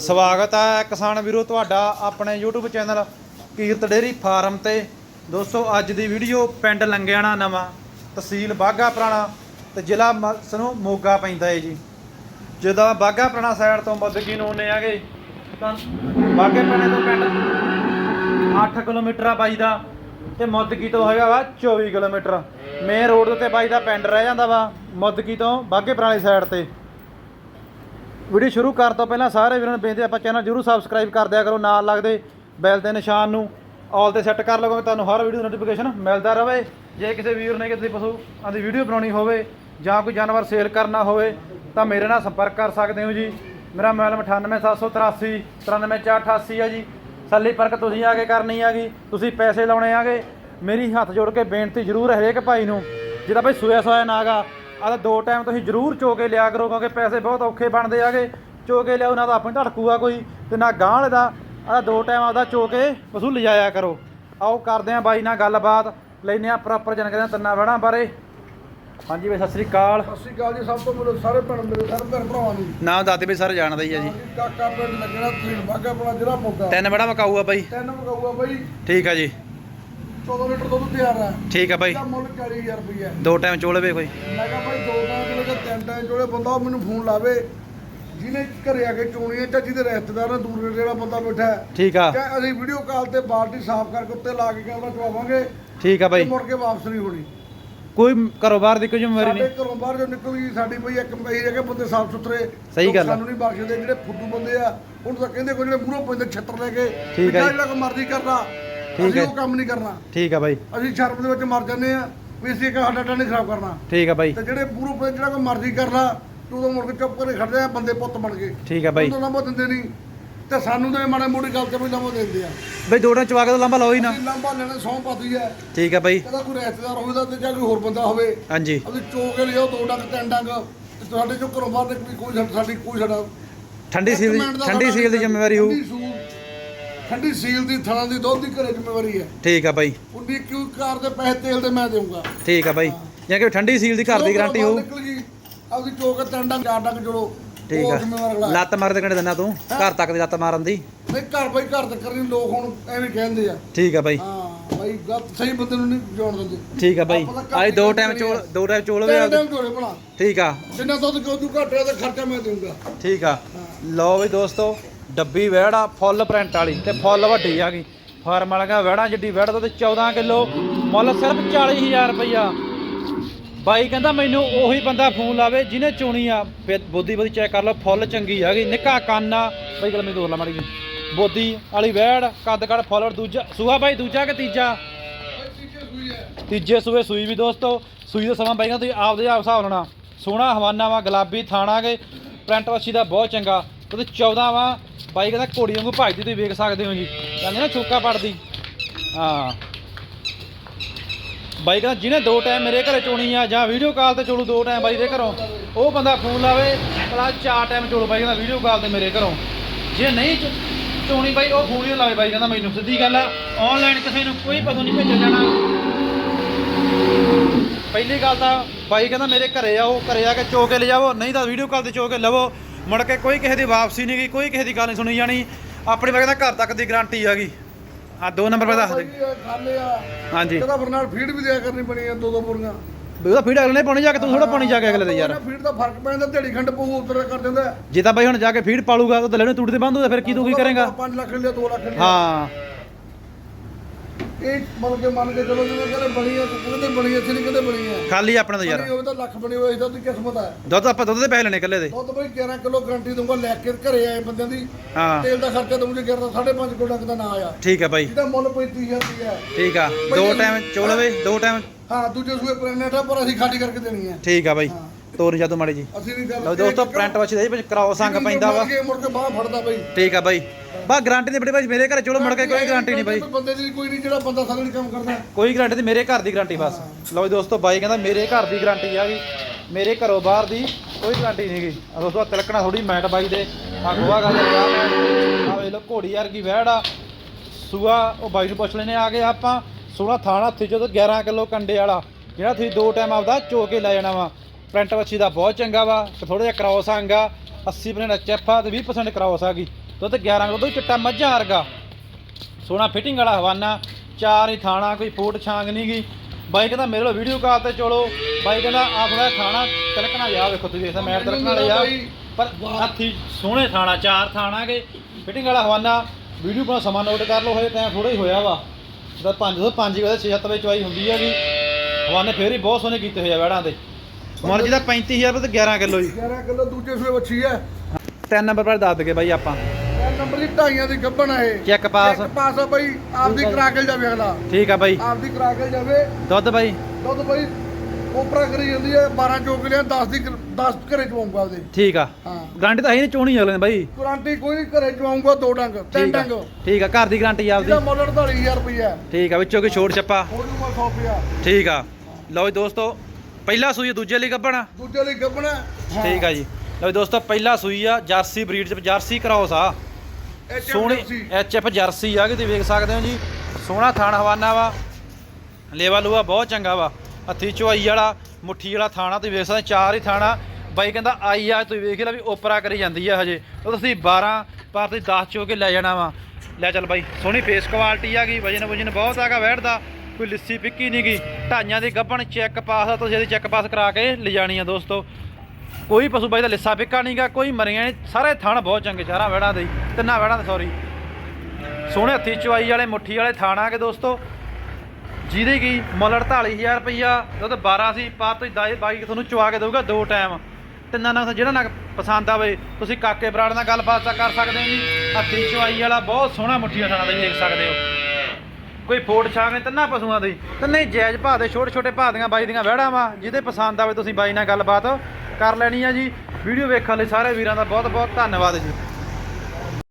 ਸਵਾਗਤ ਹੈ ਕਿਸਾਨ ਵੀਰੋ ਤੁਹਾਡਾ ਆਪਣੇ YouTube channel Kirat dairy farm ਤੇ। ਦੋਸਤੋ, ਅੱਜ ਦੀ ਵੀਡੀਓ ਪਿੰਡ ਲੰਗਿਆਣਾ ਨਵਾਂ, ਤਹਿਸੀਲ ਬਾਗਾ ਪੁਰਾਣਾ ਤੇ ਜ਼ਿਲ੍ਹਾ ਮ- ਸਾਨੂੰ ਮੋਗਾ ਪੈਂਦਾ ਹੈ ਜੀ। ਜਦੋਂ ਬਾਗਾ ਪੁਰਾਣਾ ਸਾਈਡ ਤੋਂ ਮੱਦਕੀ ਨੂੰ ਆਉਂਦੇ ਆਗੇ, ਤਾਂ ਬਾਗੇ ਪੁਰਾਣੇ ਤੋਂ ਪਿੰਡ 8 ਕਿਲੋਮੀਟਰ ਆ ਬਾਈ ਦਾ ਤੇ ਮੁੱਦਕੀ ਤੋਂ ਹੈਗਾ ਵਾ 24 ਕਿਲੋਮੀਟਰ। ਮੇਨ ਰੋਡ ਦੇ ਉੱਤੇ ਬਾਈ ਦਾ ਪਿੰਡ ਰਹਿ ਜਾਂਦਾ ਵਾ ਮੁੱਦਕੀ ਤੋਂ ਬਾਗੇ ਪੁਰਾਣੀ ਸਾਈਡ ਤੇ। ਵੀਡੀਓ ਸ਼ੁਰੂ ਕਰਨ ਤੋਂ ਪਹਿਲਾਂ ਸਾਰੇ ਵੀਰਾਂ ਨੂੰ ਬੇਨਤੀ ਆਪਾਂ ਚੈਨਲ ਜਰੂਰ ਸਬਸਕ੍ਰਾਈਬ ਕਰ ਦਿਆ ਕਰੋ, ਨਾਲ ਲੱਗਦੇ ਬੈਲ ਦੇ ਨਿਸ਼ਾਨ ਨੂੰ ਆਲ ਤੇ ਸੈੱਟ ਕਰ ਲਓਗੇ ਤੁਹਾਨੂੰ ਹਰ ਵੀਡੀਓ ਨੋਟੀਫਿਕੇਸ਼ਨ ਮਿਲਦਾ ਰਹੇ ਜੇ ਕਿਸੇ ਵੀਰ ਨੇ ਕਿਸੇ ਪਸ਼ੂ ਦੀ ਵੀਡੀਓ ਬਣਾਉਣੀ ਹੋਵੇ ਜਾਂ ਕੋਈ ਜਾਨਵਰ ਸੇਲ ਕਰਨਾ ਹੋਵੇ, ਤਾਂ ਮੇਰੇ ਨਾਲ ਸੰਪਰਕ ਕਰ ਸਕਦੇ ਹੋ ਜੀ। ਮੇਰਾ ਮੋਬਾਈਲ 98783 93488 ਹੈ ਜੀ। ਸੱਲੀ ਪਰਕ ਤੁਸੀਂ ਆ ਕੇ ਕਰਨੀ ਹੈਗੀ ਤੁਸੀਂ ਪੈਸੇ ਲਾਉਣੇ ਆਗੇ। ਮੇਰੀ ਹੱਥ ਜੋੜ ਕੇ ਬੇਨਤੀ ਜ਼ਰੂਰ ਹਰੇਕ ਭਾਈ ਨੂੰ ਜਿਹਦਾ ਭਾਈ ਸੋਇਆ ਸੋਇਆ ਨਾਗਾ ਆਦਾ ਦੋ ਟਾਈਮ ਤੁਸੀਂ ਜ਼ਰੂਰ ਚੋ ਕੇ ਲਿਆ ਕਰੋ ਕਿਉਂਕਿ ਪੈਸੇ ਬਹੁਤ ਔਖੇ ਬਣਦੇ ਆਗੇ। ਚੋ ਕੇ ਲਿਆਓ ਨਾ ਤਾਂ ਆਪਣੀ ਧੜਕੂਗਾ ਕੋਈ ਤੇ ਨਾ ਗਾਂਹ ਦਾ। ਆਦਾ ਦੋ ਟਾਈਮ ਆਦਾ ਚੋ ਕੇ ਪਸ਼ੂ ਲਿਜਾਇਆ ਕਰੋ। ਆਓ ਕਰਦੇ ਆਂ ਬਾਈ ਨਾਲ ਗੱਲਬਾਤ। ਲੈਨੇ ਆ ਪ੍ਰੋਪਰ ਜਾਣਕਾਰੀ ਤਿੰਨਾਂ ਵੜਾਂ ਬਾਰੇ। ਹਾਂਜੀ ਬਈ ਸਤਿ ਸ੍ਰੀ ਅਕਾਲ। ਸਤਿ ਸ਼੍ਰੀ ਅਕਾਲ ਜੀ ਸਭ ਤੋਂ ਮੇਰੇ ਸਾਰੇ ਭੈਣ ਮੇਰੇ ਸਾਰੇ ਭੈਣ ਭਰਾਵਾਂ ਨੂੰ ਨਾਮ ਦਾਤੇ ਵੀ ਸਾਰੇ ਜਾਣਦਾ ਹੀ ਆ ਜੀ। ਕਾਕਾ ਪਿੰਡ ਲੱਗਣਾ ਤੀਨ ਬਾਗਾ ਆਪਣਾ ਜ਼ਿਲ੍ਹਾ ਮੋਗਾ। ਤਿੰਨ ਵੜਾ ਮਕਾਊ ਆ ਬਾਈ। ਤਿੰਨ ਮਗਾਊਆ ਬਾਈ। ਠੀਕ ਆ ਜੀ। 14 ਲੀਟਰ ਦੁੱਧ ਤਿਆਰ ਹੈ ਠੀਕ ਆ ਬਾਈ। ਇਹਦਾ ਮੁੱਲ 40000 ਰੁਪਏ ਹੈ ਦੋ ਟਾਈਮ ਚੋ ਲਵੇ ਕੋਈ। ਮੈਂ ਕਿਹਾ ਬਾਈ ਦੋ ਟਾਂ ਚਲੇ ਤਿੰਨ ਟਾਂ ਚੋਲੇ ਬੰਦਾ ਉਹ ਮੈਨੂੰ ਫੋਨ ਲਾਵੇ। ਜਿਹਨੇ ਘਰੇ ਆ ਕੇ ਚੋਣੀ ਹੈ ਜਾਂ ਜਿਹਦੇ ਰਿਸ਼ਤੇਦਾਰ ਨਾਲ ਦੂਰ ਜਿਹੜਾ ਬੰਦਾ ਬੈਠਾ ਹੈ। ਠੀਕ ਆ। ਜਾਂ ਅਸੀਂ ਵੀਡੀਓ ਕਾਲ ਤੇ ਬਾਲਟੀ ਸਾਫ਼ ਕਰਕੇ ਉੱਤੇ ਲਾ ਕੇ ਕੈਮਰਾ ਚਵਾਵਾਂਗੇ ਠੀਕ ਆ ਬਾਈ। ਮੁੜ ਕੇ ਵਾਪਸ ਨਹੀਂ ਹੋਣੀ। ਕੋਈ ਕਾਰੋਬਾਰ ਦੀ ਕੋਈ ਜ਼ਿੰਮੇਵਾਰੀ ਸਾਡੇ ਨਹੀਂ। ਘਰੋਂ ਬਾਹਰ ਜੋ ਨਿਕਲਦੀ ਸਾਡੀ ਬਈ ਇੱਕ ਮਈ ਜਗ੍ਹਾ ਬੰਦੇ ਸਾਫ਼ ਸੁਥਰੇ। ਸਹੀ ਲੋਕ ਗੱਲ ਆ। ਸਾਨੂੰ ਨਹੀਂ ਬਖਸ਼ਦੇ ਜਿਹੜੇ ਫੁੱਦੂ ਬੰਦੇ ਆ ਹੁਣ ਤਾਂ ਕਹਿੰਦੇ ਕੋਈ ਜਿਹੜੇ ਮੂਹਰੋਂ ਪੈਂਦੇ ਛੱਤਰ ਲੈ ਕੇ ਠੀਕ ਵੀ ਆ ਜਾ ਜੀ। ਜਿਹੜਾ ਕੋ ਮਰਜ਼ੀ ਕਰਨਾ ਠੀਕ ਹੈ। ਉਹ ਕੰਮ ਨਹੀਂ ਕਰਨਾ। ਠੀਕ ਆ ਬਾਈ। ਅਸੀਂ ਸ਼ਰਮ ਦੇ ਵਿੱਚ ਮਰ ਜਾਂਦੇ ਆ ਵੀ ਅਸੀਂ ਇੱਕ ਸਾਡਾ ਟਾਂ ਨਹੀਂ ਖਰਾਬ ਕਰਨਾ। ਠੀਕ ਆ ਬਾਈ। ਤੇ ਜਿਹੜੇ ਮੂਹਰੋਂ ਪੈਂਦੇ ਜਿਹੜਾ ਕੋ ਮਰਜ਼ੀ ਕਰਨਾ ਤੂੰ ਉਦੋਂ ਮੁੜ ਕੇ ਚੁੱਪ ਕਰਕੇ ਖੜਦੇ ਆ ਬੰਦੇ ਪੁੱਤ ਬਣ ਕੇ ਠੀਕ ਆ ਬਾਈ। ਉਦੋਂ ਲਾਂਭਾ ਦਿੰਦੇ ਨਹੀਂ। ਤੇ ਸਾਨੂੰ ਤਾਂ ਮਾੜੇ ਮੋਟੀ ਗੱਲ ਤੇ ਵੀ ਲਾਂਭਾ ਦਿੰਦੇ ਆ। ਬਈ ਦੋ ਟਾਈਮ ਚਵਾ ਕੇ ਤਾਂ ਲੰਬਾ ਲਓ ਹੀ ਨਾ। ਲਾਂਭਾ ਲੈਣਾ ਸੌਂ ਪਾਤੀ ਹੈ ਠੀਕ ਆ ਬਾਈ। ਕਦਾ ਕੋਈ ਰਿਸ਼ਤੇਦਾਰ ਹੋਵੇ ਤਾਂ ਤੇ ਜਾਂ ਕੋਈ ਹੋਰ ਬੰਦਾ ਹੋਵੇ। ਹਾਂਜੀ। ਅਸੀਂ ਚੋਕ ਕੇ ਲਿਆਓ ਦੋ ਡੰਗ ਤਿੰਨ ਡੰਗ। ਤੇ ਸਾਡੇ ਚੋਂ ਘਰੋਂ ਬਾਹਰ ਨਿਕਲੀ ਕੋਈ ਸਾਡੀ- ਕੋਈ ਸਾਡਾ ਠੰਡੀ ਸੀਲ ਠੰਡੀ ਸੀਲ ਦੀ ਜ਼ਿੰਮੇਵਾਰੀ ਹੋਊ। ਠੰਡੀ ਸੂਲ- ਦੀ ਥਣਾ ਦੀ ਦੁੱਧ ਦੀ ਘਰੇ ਜ਼ਿੰਮੇਵਾਰੀ ਹੈ। ਠੀਕ ਆ ਬਾਈ। ਉਨੀ ਕਿਉਂ ਕਾਰ ਦੇ ਪੈਸੇ ਤੇਲ ਦੇ ਮੈਂ ਦੇਵਾਂਗਾ ਠੀਕ ਆ ਬਾਈ। ਜਾਂ ਕਿ ਠੰਡੀ ਸੀਲ ਦੀ ਘਰ ਦੀ ਗਾਰੰਟੀ ਹੋਊ। ਨਿਕਲ ਗਈ ਆਪਦੀ ਚੋਕ ਕੇ ਤਿੰਨ ਡੰਗ ਚਾਰ ਡੰਗ ਜੋੜੋ ਠੀਕ ਉਹ ਆ। ਜ਼ਿੰਮੇਵਾਰ ਅਗਲਾ ਹੈ। ਲੱਤ ਮਾਰ ਦੇ ਕੰਡੇ ਦਿੰਦਾ ਤੂੰ ਘਰ ਤੱਕ ਦੀ ਲੱਤ ਮਾਰਨ ਦੀ। ਨਹੀਂ ਘਰ ਬਈ ਘਰ ਤੇ ਕਰਨੀ ਲੋਕ ਹੁਣ ਐਵੇਂ ਕਹਿੰਦੇ ਆ। ਠੀਕ ਆ ਬਾਈ। ਹਾਂ ਬਈ ਗੱਲ ਸਹੀ ਬੰਦੇ ਨੂੰ ਨਹੀਂ ਜਾਣ ਦਿੰਦੇ। ਠੀਕ ਆ ਬਾਈ। ਆਈ ਦੀ ਟਾਈਮ ਚੋਲ। ਦੋ ਟਾਈਮ ਚੋਲ ਵੇ ਤਿੰਨ ਜੋੜੇ ਭਲਾ। ਠੀਕ ਆ। ਜਿੰਨਾ ਦੁੱਧ ਕਿਉਂ ਤੂੰ ਘੱਟ ਰਿਹਾ ਤੇ ਖਰਚਾ ਮੈਂ ਦੇਵਾਂਗਾ ਠੀਕ ਆ। ਲਓ ਵੀ ਦੋਸਤੋ ਡੱਬੀ ਵਹਿੜਾ ਫੁੱਲ ਪ੍ਰਿੰਟ ਵਾਲੀ ਤੇ ਫੁੱਲ ਵੱਡੀ ਆ ਗਈ। ਫਾਰਮ ਵਾਲੀਆਂ ਵਹਿੜਾਂ ਜਿੱਡੀ ਵਹਿੜ ਦਾ ਤੇ 14 ਕਿਲੋ ਮੁੱਲ ਸਿਰਫ 40000 ਰੁਪਈਆ। ਬਾਈ ਕਹਿੰਦਾ ਮੈਨੂੰ ਉਹੀ ਬੰਦਾ ਫੋਨ ਲਾਵੇ ਜਿਹਨੇ ਚੁਣੀ ਆ। ਫਿਰ ਬੋਦੀ ਬੋਦੀ ਚੈੱਕ ਕਰ ਲਓ, ਫੁੱਲ ਚੰਗੀ ਆ ਗਈ। ਨਿੱਕਾ ਕੰਨ ਆ। ਬਾਈ ਗੱਲ ਮੈਨੂੰ ਦੋਰ ਲਾ ਮਾੜੀ ਜੀ ਬੋਦੀ ਵਾਲੀ ਵਹਿੜ ਕੱਦ ਕੱਦ ਫੁੱਲ ਦੂਜਾ ਸੂਹਾ ਬਾਈ, ਦੂਜਾ ਕਿ ਤੀਜਾ? ਤੀਜੇ ਸੂਏ ਸੂਈ ਵੀ ਦੋਸਤੋ, ਸੂਈ ਦਾ ਸਮਾਂ ਬਾਈ ਤੁਸੀਂ ਆਪਦੇ ਆਪ ਹਿਸਾਬ ਲੈਣਾ ਸੋਹਣਾ ਹਵਾਨਾ ਵਾ, ਗੁਲਾਬੀ ਥਾਣਾ ਕੇ ਪ੍ਰਿੰਟ ਵੱਛੀ ਦਾ ਬਹੁਤ ਚੰਗਾ। ਉਹਦੇ 14 ਵਾ, ਬਾਈ ਕਹਿੰਦਾ ਘੋੜੀ ਵਾਂਗੂ ਭੱਜਦੀ ਤੁਸੀਂ ਵੇਖ ਸਕਦੇ ਹੋ ਜੀ। ਕਹਿੰਦੇ ਨਾ ਚੋਕਾ ਪੜਦੀ ਹਾਂ। ਬਾਈ ਕਹਿੰਦਾ ਜਿਹਨੇ ਦੋ ਟਾਈਮ ਮੇਰੇ ਘਰੇ ਚੋਣੀ ਆ, ਜਾਂ ਵੀਡੀਓ ਕਾਲ ਤੇ ਚੋਲੂ ਦੋ ਟਾਈਮ ਬਾਈ ਦੇ ਘਰੋਂ, ਉਹ ਬੰਦਾ ਫੋਨ ਲਾਵੇ ਭਲਾ ਚਾਰ ਟਾਈਮ ਚੋਲੂ ਬਾਈ, ਕਹਿੰਦਾ ਵੀਡੀਓ ਕਾਲ ਤੇ ਮੇਰੇ ਘਰੋਂ। ਜੇ ਨਹੀਂ ਚੋ- ਚੋਣੀ ਬਾਈ, ਉਹ ਫੋਨ ਹੀ ਲਾਵੇ ਬਾਈ, ਕਹਿੰਦਾ ਮੈਨੂੰ ਸਿੱਧੀ ਗੱਲ ਆ ਆਨਲਾਈਨ ਕਿਸੇ ਨੂੰ ਕੋਈ ਪਤਾ ਨਹੀਂ ਭੇਜਿਆ ਜਾਣਾ। ਪਹਿਲੀ ਗੱਲ ਤਾਂ ਬਾਈ ਕਹਿੰਦਾ ਮੇਰੇ ਘਰੇ ਆਓ, ਘਰੇ ਆ ਕੇ ਚੋ ਕੇ ਲਿਜਾਵੋ ਨਹੀਂ ਤਾਂ ਵੀਡੀਓ ਕਾਲ ਤੇ ਚੋ ਕੇ ਲਵੋ। ਮੁੜ ਕੇ ਕੋਈ ਕਿਸੇ ਦੀ ਵਾਪਸੀ ਨਹੀਂ ਗਈ ਕੋਈ ਕਿਸੇ ਦੀ ਗੱਲ ਨਹੀਂ ਸੁਣੀ ਜਾਣੀ। ਆਪਣੀ ਬਾਈ ਕਹਿੰਦਾ ਘਰ ਤੱਕ ਦੀ ਗਾਰੰਟੀ ਆ ਗਈ। ਆ ਦੋ ਨੰਬਰ ਪੇ ਦੱਸ ਦੇ। ਖਾਲੇ ਆ। ਹਾਂਜੀ। ਕਹਿੰਦਾ ਬਰਨਾਲ ਫੀਡ ਵੀ ਦਿਆ ਕਰਨੀ ਬਣੀ ਆ ਦੋ ਦੋ ਬੁਰੀਆਂ। ਵੀ ਉਹਦਾ ਫੀਡ ਅਗਲੇ ਨੇ ਪਾਉਣੀ ਜਾ ਕੇ ਤੂੰ ਥੋੜਾ ਪਾਉਣੀ ਜਾ ਕੇ ਅਗਲੇ ਦੇ ਯਾਰ। ਫੀਡ ਦਾ ਫ਼ਰਕ ਪੈਂਦਾ ਦਿਹਾੜੀ ਖੰਡ ਪਊ ਉਤਰ ਕਰ ਦਿੰਦਾ। ਜੇ ਤਾਂ ਬਾਈ ਹੁਣ ਜਾ ਕੇ ਫੀਡ ਪਾਲੂਗਾ ਤਾਂ ਲੈਣੇ ਟੁੱਟਦੇ ਬੰਦ ਹੋਦਾ ਫਿਰ ਕੀ ਤੂੰ ਕੀ ਕਰੇਗਾ? 5 ਲੱਖ ਲਿਆ 2 ਲੱਖ ਲਿਆ। ਹਾਂ। ਇਹ ਮੰਨ ਕੇ ਮੰਨ ਕੇ ਚਲੋ ਜਿਵੇਂ ਕਹਿੰਦੇ ਬਣੀ ਆ ਕਹਿੰਦੇ ਬਣੀ ਇੱਥੇ ਨਹੀਂ ਕਹਿੰਦੇ ਬਣੀ ਆ। ਖਾਲੀ ਆਪਣੇ ਦਾ ਯਾਰ। ਬਣੀ ਹੋਵੇ ਤਾਂ ਲੱਖ ਬਣੀ ਹੋਵੇ ਇਹਦਾ ਦੀ ਕਿਸਮਤ ਹੈ ਦੁੱਧ ਆਪਾਂ ਦੁੱਧ ਦੇ ਪੈਸੇ ਲੈਣੇ ਇਕੱਲੇ ਦੇ। ਦੁੱਧ ਬਈ 11 ਕਿਲੋ ਗਰੰਟੀ ਦਊਂਗਾ ਲੈ ਕੇ ਘਰੇ ਆਏ ਬੰਦਿਆਂ ਦੀ। ਹਾਂ। ਤੇਲ ਦਾ ਖਰਚਾ ਦਊਂ ਜੇ ਕਰਦਾ 5.5 ਕਿਲੋ ਦਾ ਨਾ ਆਇਆ ਠੀਕ ਆ ਬਾਈ। ਜਿਹਦਾ ਮੁੱਲ 35000 ਰੁਪਇਆ ਠੀਕ ਆ। ਦੋ ਟਾਈਮ ਚੋਲਵੇ ਦੋ ਟਾਈਮ ਹਾਂ ਦੂਜੇ ਸੂਏ ਪ੍ਰੈਗਨੈਂਟ ਆ ਪਰ ਅਸੀਂ ਖਾਲੀ ਕਰਕੇ ਦੇਣੀ ਹੈ ਠੀਕ ਆ ਬਾਈ। ਤੋਰ ਜਾ ਤੂੰ ਮਾੜੀ ਜੀ। ਅਸੀਂ ਨਹੀਂ ਗੱਲ ਲਓ ਦੋਸਤੋ ਪ੍ਰਿੰਟ ਵਾਚ ਦੇ ਵਿੱਚ ਕਰਾਓ ਸੰਗ ਪੈਂਦਾ ਵਾ। ਮੁੜ ਕੇ ਬਾਹ ਫੜਦਾ ਬਈ। ਠੀਕ ਆ ਬਾਈ। ਬਾ ਗਾਰੰਟੀ ਦੇ ਬੜੇ ਭਾਈ ਮੇਰੇ ਘਰੇ ਚਲੋ ਮੁੜ ਕੇ ਕੋਈ ਗਾਰੰਟੀ ਨਹੀਂ ਬਾਈ। ਬੰਦੇ ਦੀ ਕੋਈ ਨਹੀਂ ਜਿਹੜਾ ਬੰਦਾ ਸਾਡੇ ਲਈ ਕੰਮ ਕਰਦਾ। ਕੋਈ ਗਾਰੰਟੀ ਨਹੀਂ ਮੇਰੇ ਘਰ ਦੀ ਗਾਰੰਟੀ ਬਸ। ਲਓ ਜੀ ਦੋਸਤੋ ਬਾਈ ਕਹਿੰਦਾ ਮੇਰੇ ਘਰ ਦੀ ਗਾਰੰਟੀ ਆ ਗਈ ਮੇਰੇ ਘਰੋਂ ਬਾਹਰ ਦੀ ਕੋਈ ਗਾਰੰਟੀ ਨਹੀਂ ਗਈ ਆ ਦੋਸਤੋ ਤਿਲਕਣਾ ਥੋੜੀ ਮੈਟ ਬਾਈ ਦੇ। ਆ ਗੋਆ ਗੱਲ ਆ। ਆ ਵੇ ਲੋ ਘੋੜੀ ਵਰਗੀ ਵਹਿੜ ਆ। ਸੂਆ ਉਹ ਬਾਈ ਨੂੰ ਪੁੱਛ ਲੈਨੇ ਆ ਗਏ ਆਪਾਂ। ਸੋਹਣਾ ਥਾਣਾ ਹੱਥੀ ਜਦੋਂ 11 ਕਿਲੋ ਕੰਡੇ ਵਾਲਾ ਜਿਹੜਾ ਤੁਸੀਂ ਦੋ ਟਾਈਮ ਆਪਦਾ ਚੋ ਕੇ ਲੈ ਜਾਣਾ ਵਾ। ਪ੍ਰਿੰਟ ਵੱਛੀ ਦਾ ਬਹੁਤ ਚੰਗਾ ਵਾ ਤੇ ਥੋੜਾ ਜਿਹਾ ਕ੍ਰੋਸ ਅੰਗ ਆ 80% ਚੈਫਾ ਤੇ 20% ਕਰਾਉਸ ਆ ਗਈ। ਦੁੱਧ 11 ਕਿਲੋ ਦੁੱਧ ਚਿੱਟਾ ਮੱਝਾਂ ਵਰਗਾ। ਸੋਨਾ ਫਿਟਿੰਗ ਵਾਲਾ ਹਵਾਨਾ ਚਾਰ ਹੀ ਥਾਣਾ ਕੋਈ ਫੋਟ ਛਾਂਗ ਨਹੀਂ ਗਈ। ਬਾਈ ਕਹਿੰਦਾ ਮੇਰੇ ਨਾਲ ਵੀਡੀਓ ਕਾਲ ਤੇ ਚਲੋ। ਬਾਈ ਕਹਿੰਦਾ ਆ ਥੋੜਾ ਥਾਣਾ ਤਿਲਕਣਾ ਜਾ ਵੇਖੋ ਤੁਸੀਂ ਵੇਖਦਾ ਮੈਂ ਤਿਲਕਣ ਵਾਲੇ ਆ ਪਰ ਹੱਥੀ ਸੋਹਣੇ ਥਾਣਾ ਚਾਰ ਥਾਣਾ ਕੇ। ਫਿਟਿੰਗ ਵਾਲਾ ਹਵਾਨਾ ਵੀਡੀਓ ਬਣਾ ਸਮਾਂ ਨੋਟ ਕਰ ਲਓ ਹਜੇ ਟਾਈਮ ਥੋੜਾ ਹੀ ਹੋਇਆ ਵਾ। ਜਦੋਂ 5 ਤੋਂ 5 ਵਜੇ 6-7 ਵਜੇ ਚਵਾਈ ਹੁੰਦੀ ਹੈਗੀ। ਹਵਾਨੇ ਫੇਰ ਹੀ ਬਹੁਤ ਸੋਹਣੇ ਕੀਤੇ ਹੋਏ ਆ ਵੜਾਂ ਦੇ। ਮੁੱਲ ਜਿਹਦਾ 35000 ਰੁਪਏ ਤੇ 11 ਕਿਲੋ ਜੀ। 11 ਕਿਲੋ ਦੂਜੇ ਸੂਏ ਵੱਛੀ ਹੈ। ਤਿੰਨ ਨੰਬਰ ਪਰ ਦੱਸ ਦਗੇ ਬਾਈ ਆਪਾਂ। ਇਹ ਨੰਬਰ ਦੀ ਢਾਈਆਂ ਦੀ ਗੱਬਣ ਹੈ ਇਹ। ਚੈੱਕ ਪਾਸ ਚੈੱਕ ਪਾਸ ਆ ਬਾਈ ਆਪਦੀ ਕਰਾ ਕੇ ਜਾਵੇ ਅਗਲਾ। ਠੀਕ ਆ ਬਾਈ। ਆਪਦੀ ਕਰਾ ਕੇ ਜਾਵੇ। ਦੁੱਧ ਬਾਈ। ਦੁੱਧ ਬਾਈ ਉਪਰਾ ਕਰੀ ਜਾਂਦੀ ਹੈ 12 ਚੋਕ ਲਿਆ 10 ਦੀ 10 ਘਰੇ ਚਵਾਉਂਗਾ ਆਪਦੇ। ਠੀਕ ਆ। ਹਾਂ। ਗਾਰੰਟੀ ਤਾਂ ਹੈ ਨਹੀਂ ਚੋਣੀ ਅਗਲੇ ਨੇ ਬਾਈ। ਗਾਰੰਟੀ ਕੋਈ ਨਹੀਂ ਘਰੇ ਚਵਾਉਂਗਾ ਦੋ ਡੰਗ ਤਿੰਨ ਠੀਕ ਆ। ਡੰਗ। ਠੀਕ ਆ ਘਰ ਦੀ ਗਾਰੰਟੀ ਇਹਦਾ ਆਪਦੀ। ਮੁੱਲ 48000 ਰੁਪਇਆ ਠੀਕ ਆ ਵਿੱਚੋਂ ਕੋਈ ਛੋੜ ਛੱਪਾ। ਹੋ ਜੂਗਾ 100 ਰੁਪਇਆ ਠੀਕ ਆ। ਲਓ ਜੀ ਦੋਸਤੋ ਪਹਿਲਾ ਸੂਈ ਦੂਜੇ ਲਈ ਗੱਬਣਾ ਦੂਜੇ ਲਈ ਗੱਬਣਾ ਠੀਕ ਆ ਜੀ। ਲਓ ਜੀ ਦੋਸਤੋ ਪਹਿਲਾ ਸੂਈ ਆ ਜਰਸੀ ਬਰੀਡ ਚ ਜਰਸੀ ਕ੍ਰਾਸ ਆ। ਸੋਹਣੀ ਐਚ ਐਫ ਜਰਸੀ ਆ ਕਿ ਤੁਸੀਂ ਵੇਖ ਸਕਦੇ ਹੋ ਜੀ। ਸੋਹਣਾ ਥਾਣ ਹਵਾਨਾ ਵਾ। ਲੇਵਾ ਲੂਆ ਬਹੁਤ ਚੰਗਾ ਵਾ। ਹੱਥੀ ਚੁਆਈ ਵਾਲਾ ਮੁੱਠੀ ਵਾਲਾ ਥਾਣਾ ਤੁਸੀਂ ਵੇਖ ਸਕਦੇ ਚਾਰ ਹੀ ਥਾਣਾ ਬਾਈ ਕਹਿੰਦਾ ਆਈ ਆ ਤੁਸੀਂ ਵੇਖ ਲੈ ਵੀ ਓਪਰਾ ਕਰੀ ਜਾਂਦੀ ਆ ਹਜੇ। ਉਹ ਤੁਸੀਂ 12 ਪਰ ਤੁਸੀਂ 10 ਚੋ ਕੇ ਲੈ ਜਾਣਾ ਵਾ। ਲੈ ਚੱਲ ਬਾਈ ਸੋਹਣੀ ਫੇਸ ਕੁਆਲਿਟੀ ਆ ਗਈ ਵਜਨ ਵਜਨ ਬਹੁਤ ਆਗਾ ਬੈਠਦਾ। ਕੋਈ ਲਿੱਸੀ ਪਿੱਕੀ ਨਹੀਂ ਗਈ ਢਾਈਆਂ ਦੀ ਗੱਭਣ ਚੈੱਕ ਪਾਸ ਆ, ਤੁਸੀਂ ਇਹਦੀ ਚੈੱਕ ਪਾਸ ਕਰਾ ਕੇ ਲਿਜਾਣੀ ਆ ਦੋਸਤੋ। ਕੋਈ ਪਸ਼ੂ ਬਾਈ ਦਾ ਲਿੱਸਾ ਪਿੱਕਾ ਨਹੀਂਗਾ ਕੋਈ ਮਰੀਆਂ ਨਹੀਂ ਸਾਰੇ ਥਣ ਬਹੁਤ ਚੰਗੇ, ਚਾਰਾਂ ਵੜਾਂ ਦੇ ਤਿੰਨਾਂ ਵੜਾਂ ਦੇ ਸੌਰੀ ਸੋਹਣੇ ਹੱਥੀ ਚਵਾਈ ਵਾਲੇ, ਮੁੱਠੀ ਵਾਲੇ ਥਾਣ ਆ ਕੇ ਦੋਸਤੋ। ਜਿਹਦੇ ਕੀ ਮੁੱਲ 48000 ਰੁਪਈਆ, ਦੁੱਧ 12 ਸੀ ਪਾ ਤੁਸੀਂ ਦਾਈ ਬਾਈ ਤੁਹਾਨੂੰ ਚੁਆ ਕੇ ਦੇਊਗਾ ਦੋ ਟਾਈਮ ਤਿੰਨਾਂ ਨਾਲ ਜਿਹੜਾ ਨਾ ਪਸੰਦ ਆਵੇ, ਤੁਸੀਂ ਕਾਕੇ ਬਰਾੜ ਨਾਲ ਗੱਲਬਾਤ ਤਾਂ ਕਰ ਸਕਦੇ ਹੋ ਜੀ। ਹੱਥੀ ਚਵਾਈ ਵਾਲਾ, ਬਹੁਤ ਸੋਹਣਾ ਮੁੱਠੀ ਵਾਲਾ ਥਾਣਾ ਤੁਸੀਂ ਦੇਖ ਸਕਦੇ ਹੋ। ਕੋਈ ਫੋੜ ਛਾਵੇਂ ਤਿੰਨਾਂ ਪਸ਼ੂਆਂ ਦੇ। ਤਿੰਨੇ ਜਾਇਜ਼ ਭਾਅ ਦੇ ਛੋਟੇ ਛੋਟੇ ਭਾਅ ਦੀਆਂ ਬਾਈ ਦੀਆਂ ਵਹਿੜਾਂ ਵਾ, ਜਿਹਦੇ ਪਸੰਦ ਆਵੇ ਤੁਸੀਂ ਬਾਈ ਨਾਲ ਗੱਲਬਾਤ ਕਰ ਲੈਣੀ ਆ ਜੀ। ਵੀਡੀਓ ਵੇਖਣ ਲਈ ਸਾਰੇ ਵੀਰਾਂ ਦਾ ਬਹੁਤ ਬਹੁਤ ਧੰਨਵਾਦ ਜੀ।